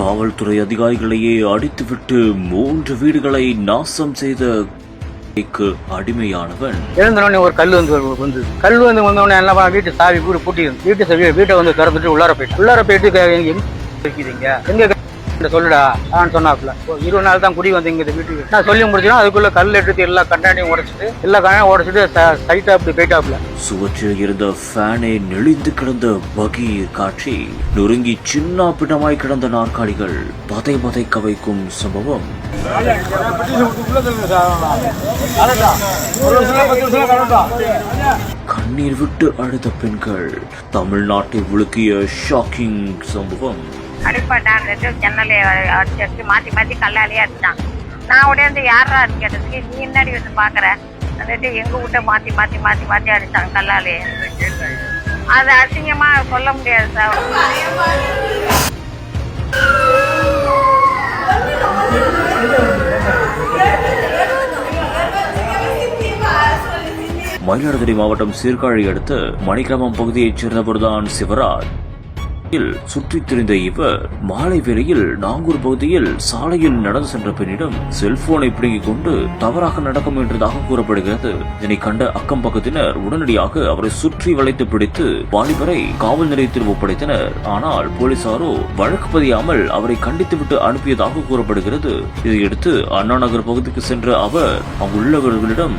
காவல்துறை அதிகாரிகளையே அடித்துவிட்டு மூன்று வீடுகளை நாசம் செய்த அடிமையானவன். எழுந்தோடனே ஒரு கல் வந்து வந்து கல் வந்து வந்தோடனே எல்லாம் வீட்டு சாவி வீடு பூட்டி வீட்டு சாவி வீட்டை வந்து திறந்துட்டு உள்ளார போயிட்டு உள்ளார போயிட்டு எங்க எங்க இருக்கிறீங்க எங்க க- சொல்லுடா. ஆன்னு சொன்னாப்புல. இருபது நாள் தான் குடி வந்தீங்க இந்த வீட்டுக்கு. நான் சொல்லி முடிச்சோன்னா அதுக்குள்ள கல் எடுத்து எல்லா கண்ணாடியும் உடைச்சிட்டு எல்லா கண்ணாடியும் உடைச்சிட்டு சைட்டா அப்படி போயிட்டாப்புல. சுவற்றில் இருந்த ஃபேனை நெளிந்து கிடந்த வகி காட்சி நொறுங்கி சின்ன பின்னமாய் கிடந்த நாற்காலிகள் பதை பதை கவைக்கும் சம்பவம். கண்ணீர் விட்டு அழுத பெண்கள் தமிழ்நாட்டை உலுக்கிய ஷாக்கிங் சம்பவம். அடிப்பட்டான் ஜன்னலை அடிச்சு அடிச்சு மாற்றி மாற்றி கல்லாலேயே அடிச்சான் நான் உடனே யாரான்னு கேட்டதுக்கு நீ என்னடி வந்து பார்க்குற வந்துட்டு எங்கள் வீட்டை மாற்றி மாற்றி மாற்றி மாற்றி அடிச்சாங்க கல்லாலே. அது அசிங்கமாக சொல்ல முடியாது சார். மயிலாடுதுறை மாவட்டம் சீர்காழி அடுத்த மணிக்கிராமம் பகுதியைச் சேர்ந்தவர்தான் சிவராஜ். சுற்றித் திரிந்த இவர் மாலை வேளையில் நாங்கூர் பகுதியில் சாலையில் நடந்து சென்ற பெண்ணிடம் செல்போனை பிடுங்கிக் கொண்டு தவறாக நடக்க முயன்றதாக கூறப்படுகிறது. இதனை கண்ட அக்கம் பக்கத்தினர் உடனடியாக அவரை சுற்றி வளைத்து பிடித்து வாலிபரை காவல் நிலையத்தில் ஒப்படைத்தனர். ஆனால் போலீசாரோ வழக்கு பதியாமல் அவரை கண்டித்துவிட்டு அனுப்பியதாக கூறப்படுகிறது. இதையடுத்து அண்ணா நகர் பகுதிக்கு சென்ற அவர் அங்குள்ளவர்களிடம்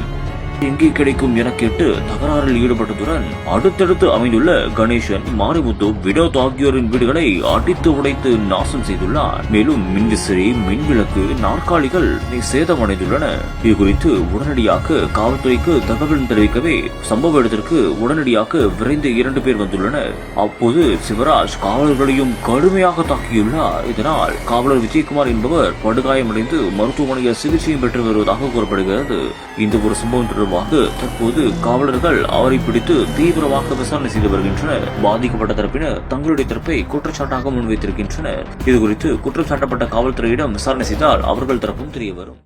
எங்கே கிடைக்கும் என கேட்டு தகராறில் ஈடுபட்டதுடன் அடுத்தடுத்து அமைந்துள்ள கணேசன் மாரிமுத்து வினோத் ஆகியோரின் வீடுகளை அடித்து உடைத்து நாசம் செய்துள்ளார். மேலும் மின்விசிறி மின்விளக்கு நாற்காலிகள் சேதமடைந்துள்ளன. இது குறித்து உடனடியாக காவல்துறைக்கு தகவல் தெரிவிக்கவே சம்பவ இடத்திற்கு உடனடியாக விரைந்து இரண்டு பேர் வந்துள்ளனர். அப்போது சிவராஜ் காவலர்களையும் கடுமையாக தாக்கியுள்ளார். இதனால் காவலர் விஜயகுமார் என்பவர் படுகாயமடைந்து மருத்துவமனையில் சிகிச்சையும் பெற்று வருவதாக கூறப்படுகிறது. இந்த ஒரு சம்பவம் தொடர்பாக தற்போது காவலர்கள் அவரை பிடித்து தீவிரமாக விசாரணை செய்து வருகின்றனர். பாதிக்கப்பட்ட தரப்பினர் தங்களுடைய தரப்பை குற்றச்சாட்டாக முன்வைத்திருக்கின்றனர். இதுகுறித்து குற்றம் சாட்டப்பட்ட காவல்துறையிடம் விசாரணை செய்தால் அவர்கள் தரப்பும் தெரிய வரும்